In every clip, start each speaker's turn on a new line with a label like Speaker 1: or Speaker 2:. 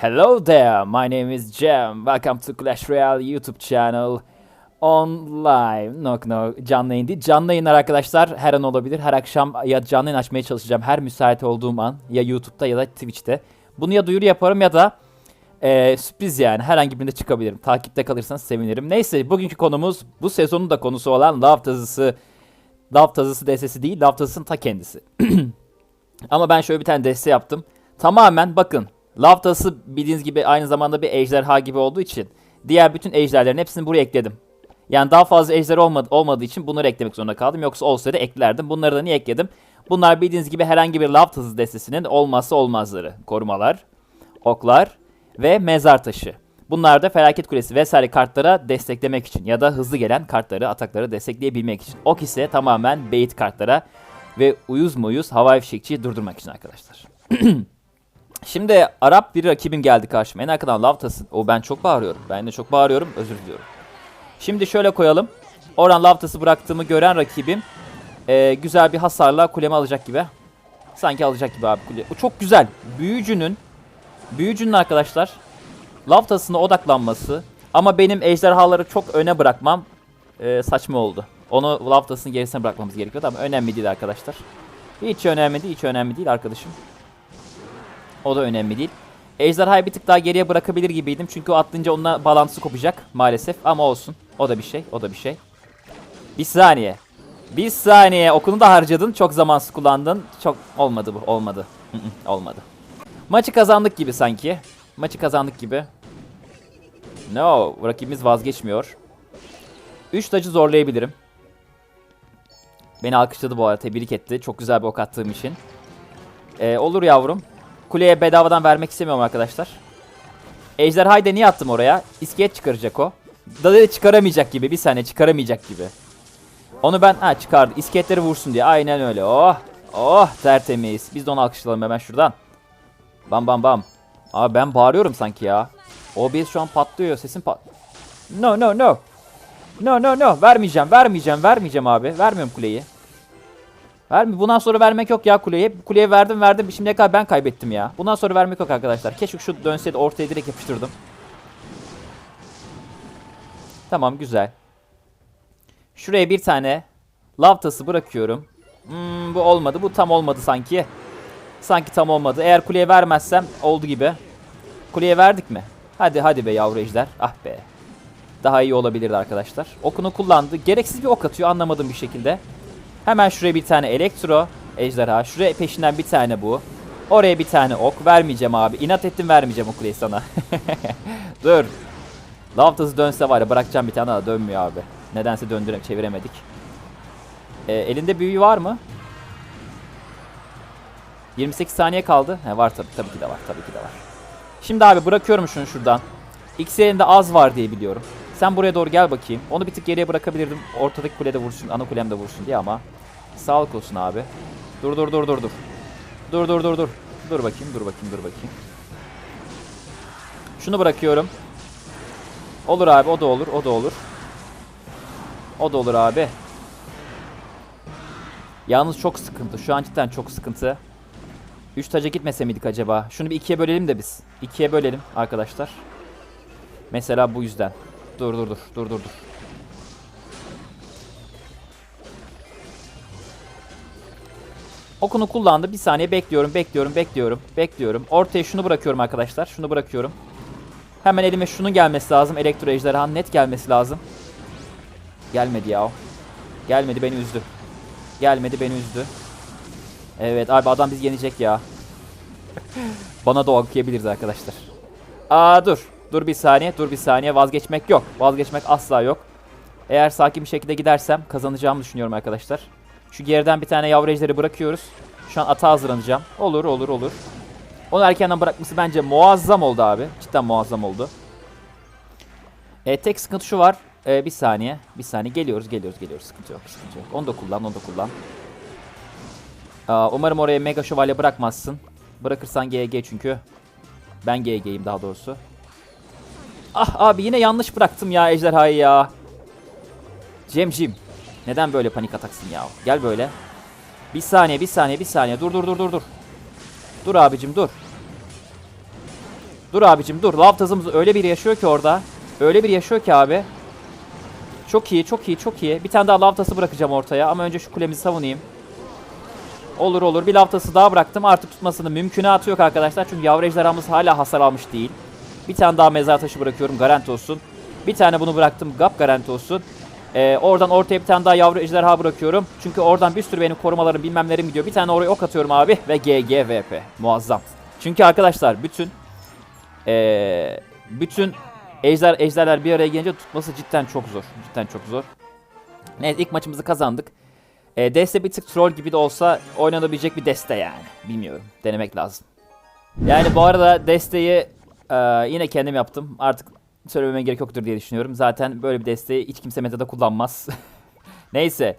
Speaker 1: Hello there, my name is Jem. Welcome to Clash Royale YouTube channel. On live. No, no, canlı yayın değil. Canlı yayınlar arkadaşlar her an olabilir. Her akşam ya canlı yayın açmaya çalışacağım. Her müsait olduğum an. Ya YouTube'da ya da Twitch'te. Bunu ya duyuru yaparım ya da eee, sürpriz yani. Herhangi birinde çıkabilirim. Takipte kalırsanız sevinirim. Neyse bugünkü konumuz bu sezonun da konusu olan Love tazısı. Love tazısı destesi değil. Love tazısının ta kendisi. Ama ben şöyle bir tane deste yaptım. Tamamen bakın. Love tası bildiğiniz gibi aynı zamanda bir ejderha gibi olduğu için diğer bütün ejderlerin hepsini buraya ekledim. Yani daha fazla ejder olmadı, olmadığı için bunları eklemek zorunda kaldım. Yoksa olsaydı eklerdim. Bunları da niye ekledim? Bunlar bildiğiniz gibi herhangi bir Love tası destesinin olmazsa olmazları. Korumalar, oklar ve mezar taşı. Bunlar da felaket kulesi vesaire kartlara desteklemek için ya da hızlı gelen kartları, atakları destekleyebilmek için. Ok ise tamamen bait kartlara ve uyuz muyuz havai fişekçiyi durdurmak için arkadaşlar. Şimdi Arap bir rakibim geldi karşıma. En arkadan Lavtas'ın. O ben çok bağırıyorum. Ben de çok bağırıyorum. Özür diliyorum. Şimdi şöyle koyalım. Oradan Lavtas'ı bıraktığımı gören rakibim eee, güzel bir hasarla kulemi alacak gibi. Sanki alacak gibi abi kule. O çok güzel. Büyücünün büyücünün arkadaşlar Lavtas'ına odaklanması ama benim ejderhaları çok öne bırakmam eee, saçma oldu. Onu Lavtas'ın gerisine bırakmamız gerekiyordu ama önemli değil arkadaşlar. Hiç önemli değil, hiç önemli değil arkadaşım. O da önemli değil. Ejderhayı bir tık daha geriye bırakabilir gibiydim. Çünkü o atlayınca onunla bağlantısı kopacak maalesef. Ama olsun. O da bir şey. O da bir şey. Bir saniye. Bir saniye. Okunu da harcadın. Çok zamansız kullandın. Çok olmadı bu. Olmadı. Olmadı. Maçı kazandık gibi sanki. Maçı kazandık gibi. No. Rakibimiz vazgeçmiyor. 3 tacı zorlayabilirim. Beni alkışladı bu arada. Tebrik etti. Çok güzel bir ok attığım için. Ee, olur yavrum. Kuleye bedavadan vermek istemiyorum arkadaşlar. Ejderhayı da niye attım oraya? İskelet çıkaracak o. Dalı çıkaramayacak gibi. Bir saniye çıkaramayacak gibi. Onu ben ha çıkardı. İskeletleri vursun diye. Aynen öyle. Oh. Oh tertemiz. Biz de onu alkışlayalım hemen şuradan. Bam bam bam. Abi ben bağırıyorum sanki ya. OBS şu an patlıyor. Sesim pat... No no no. No no no. Vermeyeceğim. Vermeyeceğim. Vermeyeceğim abi. Vermiyorum kuleyi. Vermi. Bundan sonra vermek yok ya kuleye. Kuleye verdim verdim. Şimdiye kadar ben kaybettim ya. Bundan sonra vermek yok arkadaşlar. Keşke şu dönseydi ortaya direkt yapıştırdım. Tamam güzel. Şuraya bir tane lav tası bırakıyorum. Hmm, bu olmadı. Bu tam olmadı sanki. Sanki tam olmadı. Eğer kuleye vermezsem oldu gibi. Kuleye verdik mi? Hadi hadi be yavru ejder. Ah be. Daha iyi olabilirdi arkadaşlar. Okunu kullandı. Gereksiz bir ok atıyor anlamadığım bir şekilde. Hemen şuraya bir tane elektro ejderha. Şuraya peşinden bir tane bu. Oraya bir tane ok. Vermeyeceğim abi. İnat ettim vermeyeceğim o kuleyi sana. Dur. Lavtası dönse var ya bırakacağım bir tane daha dönmüyor abi. Nedense döndüre çeviremedik. Ee, elinde büyü var mı? 28 saniye kaldı. He var tabii, tabii ki de var. Tabii ki de var. Şimdi abi bırakıyorum şunu şuradan. X elinde az var diye biliyorum. Sen buraya doğru gel bakayım. Onu bir tık geriye bırakabilirdim. Ortadaki kulede vursun, ana kulem de vursun diye ama. Sağlık olsun abi. Dur dur dur dur dur. Dur dur dur dur. Dur bakayım, dur bakayım, dur bakayım. Şunu bırakıyorum. Olur abi, o da olur, o da olur. O da olur abi. Yalnız çok sıkıntı. Şu an cidden çok sıkıntı. 3 taca gitmese miydik acaba? Şunu bir ikiye bölelim de biz. İkiye bölelim arkadaşlar. Mesela bu yüzden. Dur dur dur. Dur dur dur. Okunu kullandı. Bir saniye bekliyorum, bekliyorum, bekliyorum, bekliyorum. Ortaya şunu bırakıyorum arkadaşlar. Şunu bırakıyorum. Hemen elime şunun gelmesi lazım. Elektro ejderhanın net gelmesi lazım. Gelmedi ya. Gelmedi beni üzdü. Gelmedi beni üzdü. Evet abi adam bizi yenecek ya. Bana da okuyabiliriz arkadaşlar. Aa dur. Dur bir saniye. Dur bir saniye. Vazgeçmek yok. Vazgeçmek asla yok. Eğer sakin bir şekilde gidersem kazanacağımı düşünüyorum arkadaşlar. Şu geriden bir tane yavru bırakıyoruz. Şu an ata hazırlanacağım. Olur olur olur. Onu erkenden bırakması bence muazzam oldu abi. Cidden muazzam oldu. E, tek sıkıntı şu var. E, bir saniye. Bir saniye. Geliyoruz geliyoruz geliyoruz. Sıkıntı yok. Sıkıntı yok. Onu da kullan onu da kullan. Aa, umarım oraya mega şövalye bırakmazsın. Bırakırsan GG çünkü. Ben GG'yim daha doğrusu. Ah abi yine yanlış bıraktım ya ejderhayı ya. Cemcim. Neden böyle panik ataksın ya? Gel böyle. Bir saniye bir saniye bir saniye. Dur dur dur dur dur. Dur abicim dur. Dur abicim dur. Laftazımız öyle bir yaşıyor ki orada. Öyle bir yaşıyor ki abi. Çok iyi, çok iyi, çok iyi. Bir tane daha laftası bırakacağım ortaya ama önce şu kulemizi savunayım. Olur olur. Bir laftası daha bıraktım. Artık tutmasını mümkünatı yok arkadaşlar. Çünkü yavru ejderhamız hala hasar almış değil. Bir tane daha mezar taşı bırakıyorum. Garanti olsun. Bir tane bunu bıraktım. Gap garanti olsun. Ee, oradan ortaya bir tane daha yavru ejderha bırakıyorum. Çünkü oradan bir sürü benim korumalarım bilmemlerim gidiyor. Bir tane oraya ok atıyorum abi. Ve GGVP. Muazzam. Çünkü arkadaşlar bütün ee, bütün ejder ejderler bir araya gelince tutması cidden çok zor. Cidden çok zor. Evet ilk maçımızı kazandık. E, deste bir tık troll gibi de olsa oynanabilecek bir deste yani. Bilmiyorum. Denemek lazım. Yani bu arada desteği e, yine kendim yaptım. Artık söylememe gerek yoktur diye düşünüyorum. Zaten böyle bir desteği hiç kimse metada kullanmaz. Neyse.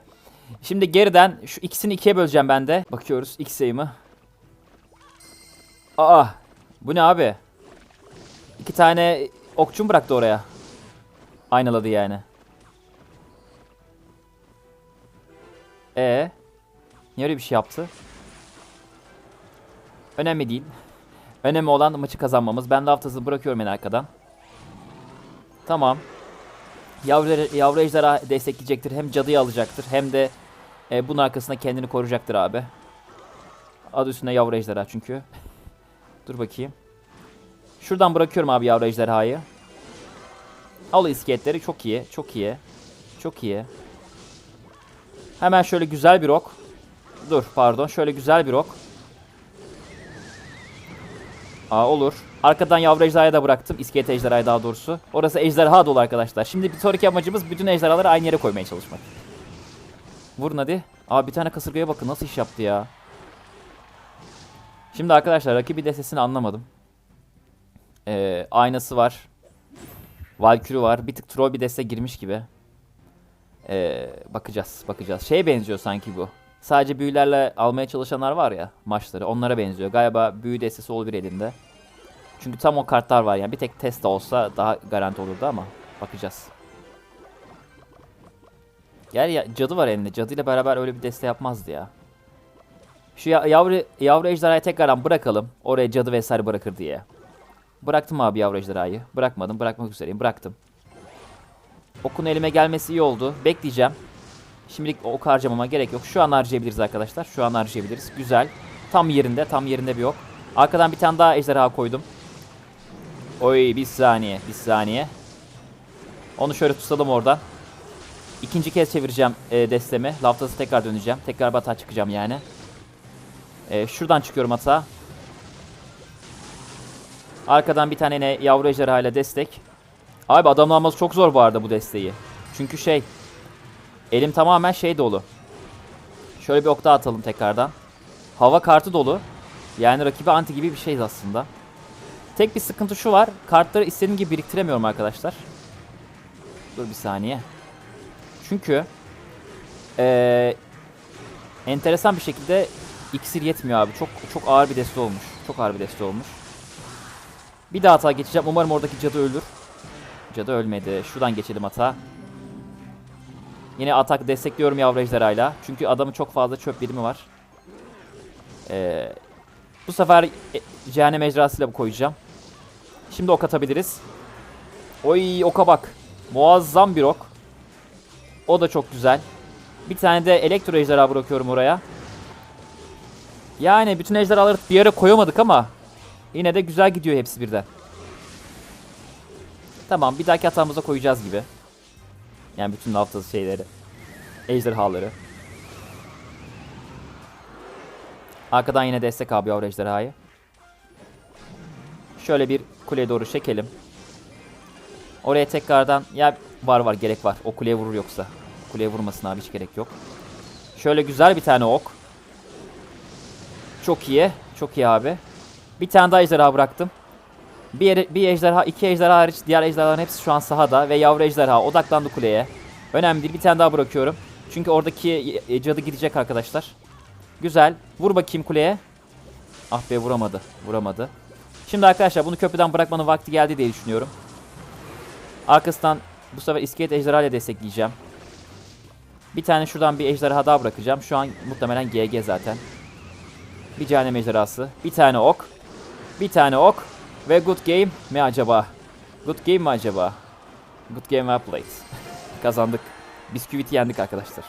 Speaker 1: Şimdi geriden şu ikisini ikiye böleceğim ben de. Bakıyoruz ilk sayımı. Aa bu ne abi? İki tane okçum bıraktı oraya. Aynaladı yani. E Niye öyle bir şey yaptı? Önemli değil. Önemli olan maçı kazanmamız. Ben de haftası bırakıyorum en arkadan. Tamam. Yavru, yavru ejderha destekleyecektir. Hem cadıyı alacaktır. Hem de e, bunun arkasında kendini koruyacaktır abi. Adı üstünde yavru ejderha çünkü. Dur bakayım. Şuradan bırakıyorum abi yavru ejderhayı. Al iskeletleri. Çok iyi. Çok iyi. Çok iyi. Hemen şöyle güzel bir ok. Dur pardon. Şöyle güzel bir ok. Aa olur. Arkadan yavru ejderhayı da bıraktım. İskelet ejderhayı daha doğrusu. Orası ejderha dolu arkadaşlar. Şimdi bir sonraki amacımız bütün ejderhaları aynı yere koymaya çalışmak. Vurun hadi. Aa bir tane kasırgaya bakın nasıl iş yaptı ya. Şimdi arkadaşlar rakibi destesini anlamadım. Ee, aynası var. Valkürü var. Bir tık troll bir deste girmiş gibi. Ee, bakacağız, bakacağız. Şeye benziyor sanki bu. Sadece büyülerle almaya çalışanlar var ya maçları. Onlara benziyor. Galiba büyü destesi olur elinde. Çünkü tam o kartlar var yani. Bir tek test olsa daha garanti olurdu ama bakacağız. Gel ya cadı var elinde. Cadıyla beraber öyle bir deste yapmazdı ya. Şu ya- yavru yavru ejderhayı tekrardan bırakalım. Oraya cadı vesaire bırakır diye. Bıraktım abi yavru ejderhayı. Bırakmadım. Bırakmak üzereyim. Bıraktım. Okun elime gelmesi iyi oldu. Bekleyeceğim. Şimdilik ok harcamama gerek yok. Şu an harcayabiliriz arkadaşlar. Şu an harcayabiliriz. Güzel. Tam yerinde. Tam yerinde bir ok. Arkadan bir tane daha ejderha koydum. Oy bir saniye. Bir saniye. Onu şöyle tutalım oradan. İkinci kez çevireceğim e, destemi. Laftası tekrar döneceğim. Tekrar batağa çıkacağım yani. E, şuradan çıkıyorum hata. Arkadan bir tane yine yavru ejderha ile destek. Abi adamlanması çok zor bu arada bu desteği. Çünkü şey elim tamamen şey dolu. Şöyle bir ok daha atalım tekrardan. Hava kartı dolu. Yani rakibi anti gibi bir şeyiz aslında. Tek bir sıkıntı şu var. Kartları istediğim gibi biriktiremiyorum arkadaşlar. Dur bir saniye. Çünkü ee, enteresan bir şekilde iksir yetmiyor abi. Çok çok ağır bir deste olmuş. Çok ağır bir deste olmuş. Bir daha hata geçeceğim. Umarım oradaki cadı ölür. Cadı ölmedi. Şuradan geçelim hata. Yine atak destekliyorum yavru ejderhayla. Çünkü adamın çok fazla çöp birimi var. Ee, bu sefer e, cehennem ejderhasıyla koyacağım. Şimdi ok atabiliriz. Oy oka bak. Muazzam bir ok. O da çok güzel. Bir tane de elektro ejderha bırakıyorum oraya. Yani bütün ejderhaları bir yere koyamadık ama yine de güzel gidiyor hepsi birden. Tamam bir dahaki hatamıza koyacağız gibi. Yani bütün haftası şeyleri. Ejderhaları. Arkadan yine destek abi yavru ejderhayı. Şöyle bir kuleye doğru çekelim. Oraya tekrardan ya var var gerek var. O kuleye vurur yoksa. Kuleye vurmasın abi hiç gerek yok. Şöyle güzel bir tane ok. Çok iyi. Çok iyi abi. Bir tane daha ejderha bıraktım. Bir, bir ejderha, iki ejderha hariç diğer ejderhaların hepsi şu an sahada ve yavru ejderha odaklandı kuleye. Önemli değil. Bir tane daha bırakıyorum. Çünkü oradaki e, cadı gidecek arkadaşlar. Güzel. Vur bakayım kuleye. Ah be vuramadı. Vuramadı. Şimdi arkadaşlar bunu köprüden bırakmanın vakti geldi diye düşünüyorum. Arkasından bu sefer iskelet ejderha ile destekleyeceğim. Bir tane şuradan bir ejderha daha bırakacağım. Şu an muhtemelen GG zaten. Bir cehennem ejderhası. Bir tane ok. Bir tane ok. Ve good game mi acaba? Good game mi acaba? Good game well played. Kazandık. Bisküviti yendik arkadaşlar.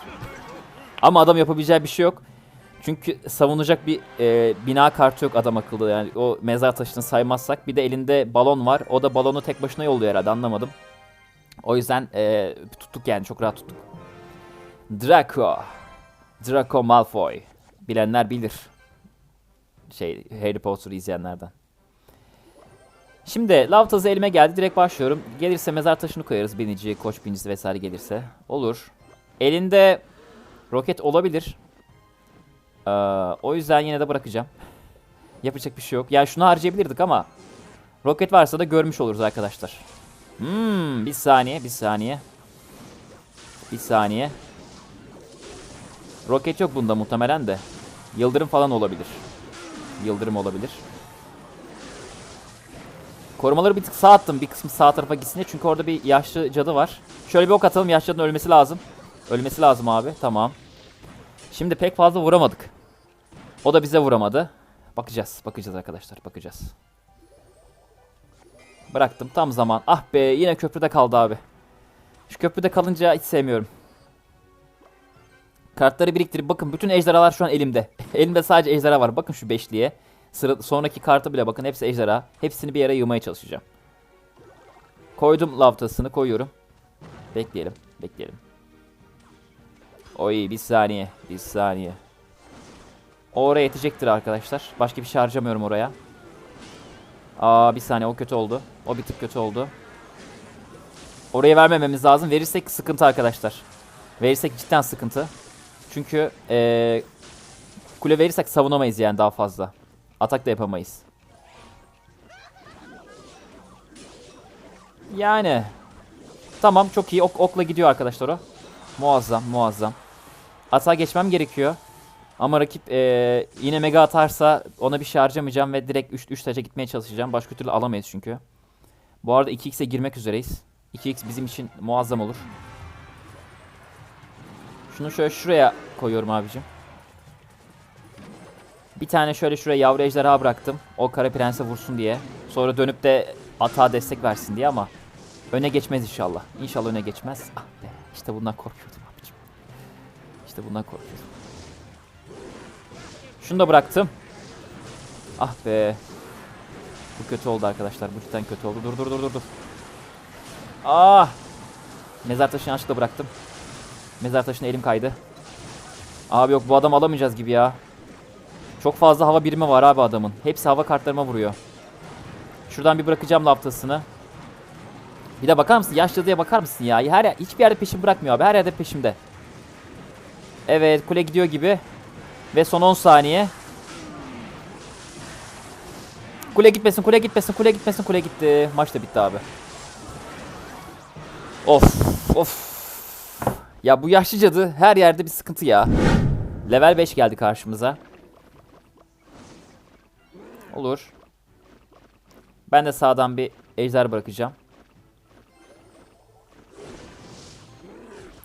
Speaker 1: Ama adam yapabileceği bir şey yok. Çünkü savunacak bir e, bina kartı yok adam akıllı yani o mezar taşını saymazsak. Bir de elinde balon var. O da balonu tek başına yolluyor herhalde anlamadım. O yüzden e, tuttuk yani çok rahat tuttuk. Draco. Draco Malfoy. Bilenler bilir. Şey Harry Potter'ı izleyenlerden. Şimdi lav tazı elime geldi. Direkt başlıyorum. Gelirse mezar taşını koyarız. Binici, koç binicisi vesaire gelirse. Olur. Elinde roket olabilir. Ee, o yüzden yine de bırakacağım. Yapacak bir şey yok. Yani şunu harcayabilirdik ama roket varsa da görmüş oluruz arkadaşlar. Hmm, bir saniye, bir saniye. Bir saniye. Roket yok bunda muhtemelen de. Yıldırım falan olabilir. Yıldırım olabilir. Korumaları bir tık sağ attım. Bir kısmı sağ tarafa gitsin diye. Çünkü orada bir yaşlı cadı var. Şöyle bir ok atalım. Yaşlı cadının ölmesi lazım. Ölmesi lazım abi. Tamam. Şimdi pek fazla vuramadık. O da bize vuramadı. Bakacağız. Bakacağız arkadaşlar. Bakacağız. Bıraktım. Tam zaman. Ah be yine köprüde kaldı abi. Şu köprüde kalınca hiç sevmiyorum. Kartları biriktirip bakın bütün ejderhalar şu an elimde. elimde sadece ejderha var. Bakın şu beşliye. Sıra, sonraki kartı bile bakın hepsi ejderha. Hepsini bir yere yığmaya çalışacağım. Koydum lavtasını koyuyorum. Bekleyelim. Bekleyelim. Oy bir saniye. Bir saniye. Oraya yetecektir arkadaşlar. Başka bir şey harcamıyorum oraya. Aa bir saniye o kötü oldu. O bir tık kötü oldu. Oraya vermememiz lazım. Verirsek sıkıntı arkadaşlar. Verirsek cidden sıkıntı. Çünkü ee, kule verirsek savunamayız yani daha fazla. Atak da yapamayız. Yani. Tamam çok iyi. Ok, okla gidiyor arkadaşlar o. Muazzam muazzam. Atağa geçmem gerekiyor. Ama rakip ee, yine mega atarsa ona bir şey harcamayacağım ve direkt 3 3 taca gitmeye çalışacağım. Başka türlü alamayız çünkü. Bu arada 2x'e girmek üzereyiz. 2x bizim için muazzam olur. Şunu şöyle şuraya koyuyorum abicim. Bir tane şöyle şuraya yavru ejderha bıraktım. O kara prense vursun diye. Sonra dönüp de atağa destek versin diye ama öne geçmez inşallah. İnşallah öne geçmez. Ah be. İşte bundan korkuyordum abicim. İşte bundan korkuyordum. Şunu da bıraktım. Ah be. Bu kötü oldu arkadaşlar. Bu cidden kötü oldu. Dur dur dur dur dur. Ah. Mezar taşını yanlışlıkla bıraktım. Mezar taşına elim kaydı. Abi yok bu adam alamayacağız gibi ya. Çok fazla hava birimi var abi adamın. Hepsi hava kartlarıma vuruyor. Şuradan bir bırakacağım laftasını. Bir de bakar mısın? Yaşlı diye bakar mısın ya? Her yer, hiçbir yerde peşim bırakmıyor abi. Her yerde peşimde. Evet kule gidiyor gibi. Ve son 10 saniye. Kule gitmesin, kule gitmesin, kule gitmesin, kule gitti. Maç da bitti abi. Of, of. Ya bu yaşlı cadı her yerde bir sıkıntı ya. Level 5 geldi karşımıza. Olur. Ben de sağdan bir ejder bırakacağım.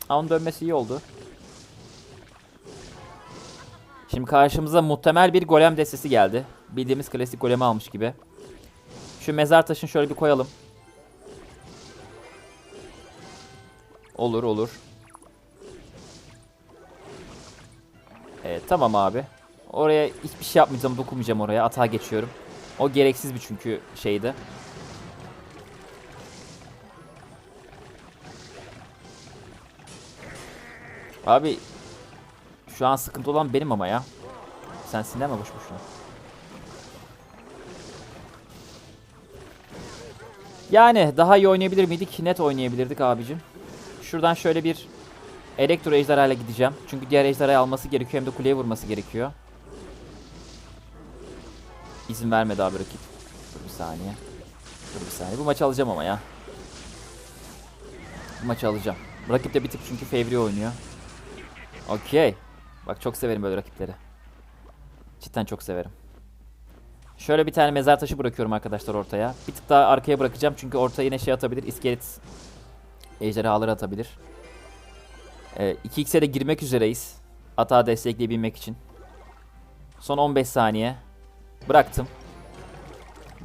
Speaker 1: Onun dönmesi iyi oldu. Şimdi karşımıza muhtemel bir golem destesi geldi. Bildiğimiz klasik golemi almış gibi. Şu mezar taşını şöyle bir koyalım. Olur olur. Evet tamam abi. Oraya hiçbir şey yapmayacağım, dokunmayacağım oraya. Atağa geçiyorum. O gereksiz bir çünkü şeydi. Abi şu an sıkıntı olan benim ama ya. Sen sinirlenme boş boşuna. Yani daha iyi oynayabilir miydik? Net oynayabilirdik abicim. Şuradan şöyle bir elektro ejderhayla gideceğim. Çünkü diğer ejderhayı alması gerekiyor hem de kuleye vurması gerekiyor. İzin vermedi abi rakip. Dur bir saniye. Dur bir saniye. Bu maçı alacağım ama ya. Bu maçı alacağım. Rakip de bir tık çünkü fevri oynuyor. Okey. Bak çok severim böyle rakipleri. Cidden çok severim. Şöyle bir tane mezar taşı bırakıyorum arkadaşlar ortaya. Bir tık daha arkaya bırakacağım çünkü ortaya yine şey atabilir. İskelet ejderhaları atabilir. Ee, 2x'e de girmek üzereyiz. Atağı destekleyebilmek için. Son 15 saniye. Bıraktım.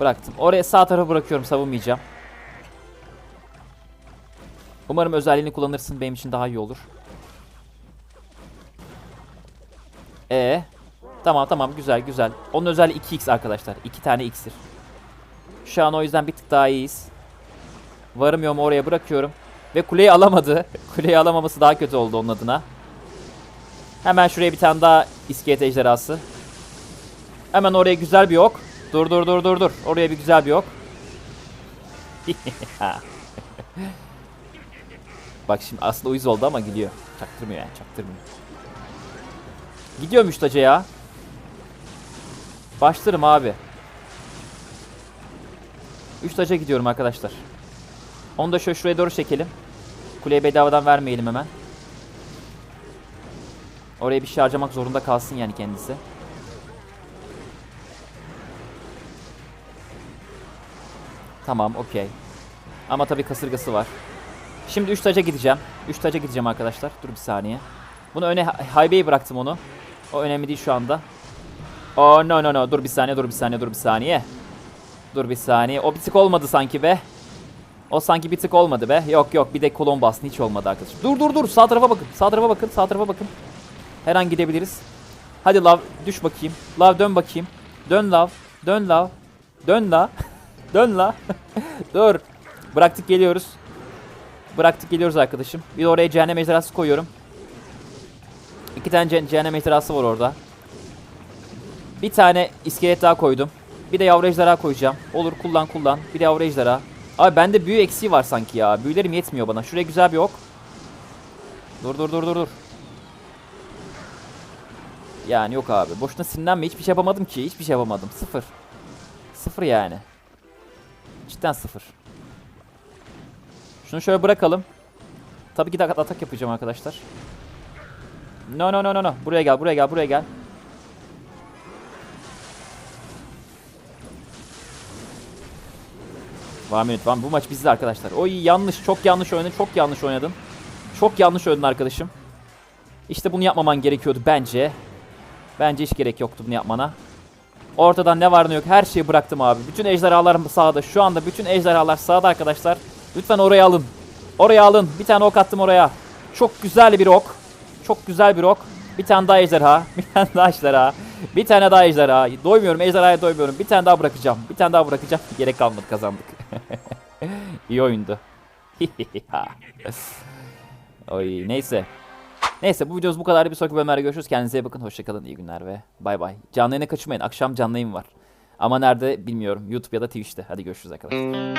Speaker 1: Bıraktım. Oraya sağ tarafa bırakıyorum savunmayacağım. Umarım özelliğini kullanırsın benim için daha iyi olur. E Tamam tamam güzel güzel. Onun özelliği 2x arkadaşlar. 2 tane x'tir. Şu an o yüzden bir tık daha iyiyiz. Varımıyorum oraya bırakıyorum. Ve kuleyi alamadı. kuleyi alamaması daha kötü oldu onun adına. Hemen şuraya bir tane daha iskelet ejderhası. Hemen oraya güzel bir ok. Dur dur dur dur dur. Oraya bir güzel bir ok. Bak şimdi aslında uyuz oldu ama gidiyor. Çaktırmıyor yani çaktırmıyor. Gidiyormuş taca ya. Başlarım abi. 3 taca gidiyorum arkadaşlar. Onu da şöyle şuraya doğru çekelim. Kuleye bedavadan vermeyelim hemen. Oraya bir şey harcamak zorunda kalsın yani kendisi. Tamam okey. Ama tabii kasırgası var. Şimdi 3 taca gideceğim. 3 taca gideceğim arkadaşlar. Dur bir saniye. Bunu öne haybeyi bıraktım onu. O önemli değil şu anda. Oh no no no. Dur bir saniye dur bir saniye dur bir saniye. Dur bir saniye. O bir tık olmadı sanki be. O sanki bir tık olmadı be. Yok yok bir de kolon bastın hiç olmadı arkadaşım. Dur dur dur sağ tarafa bakın. Sağ tarafa bakın. Sağ tarafa bakın. Her an gidebiliriz. Hadi Lav düş bakayım. Lav dön bakayım. Dön Lav. Dön Lav. Dön la. Dön la. dur. Bıraktık geliyoruz. Bıraktık geliyoruz arkadaşım. Bir oraya cehennem ejderhası koyuyorum. İki tane ce- cehennem ejderhası var orada. Bir tane iskelet daha koydum. Bir de yavru ejderha koyacağım. Olur kullan kullan. Bir de yavru ejderha. Abi bende büyü eksiği var sanki ya. Büyülerim yetmiyor bana. Şuraya güzel bir ok. Dur dur dur dur dur. Yani yok abi. Boşuna sinirlenme. Hiçbir şey yapamadım ki. Hiçbir şey yapamadım. Sıfır. Sıfır yani. Cidden sıfır. Şunu şöyle bırakalım. Tabii ki de atak yapacağım arkadaşlar. No no no no no. Buraya gel, buraya gel, buraya gel. One minute, one. Bu maç bizde arkadaşlar. Oy yanlış, çok yanlış oynadın, çok yanlış oynadın. Çok yanlış oynadın arkadaşım. İşte bunu yapmaman gerekiyordu bence. Bence hiç gerek yoktu bunu yapmana. Ortadan ne var ne yok her şeyi bıraktım abi. Bütün ejderhalar sağda. Şu anda bütün ejderhalar sağda arkadaşlar. Lütfen oraya alın. Oraya alın. Bir tane ok attım oraya. Çok güzel bir ok. Çok güzel bir ok. Bir tane daha ejderha. Bir tane daha ejderha. Bir tane daha ejderha. Doymuyorum ejderhaya doymuyorum. Bir tane daha bırakacağım. Bir tane daha bırakacağım. Gerek kalmadı kazandık. İyi oyundu. Oy neyse. Neyse bu videomuz bu kadar. Bir sonraki bölümlerde görüşürüz. Kendinize iyi bakın. Hoşçakalın. iyi günler ve bay bay. Canlı yayına kaçırmayın. Akşam canlı yayın var. Ama nerede bilmiyorum. YouTube ya da Twitch'te. Hadi görüşürüz arkadaşlar.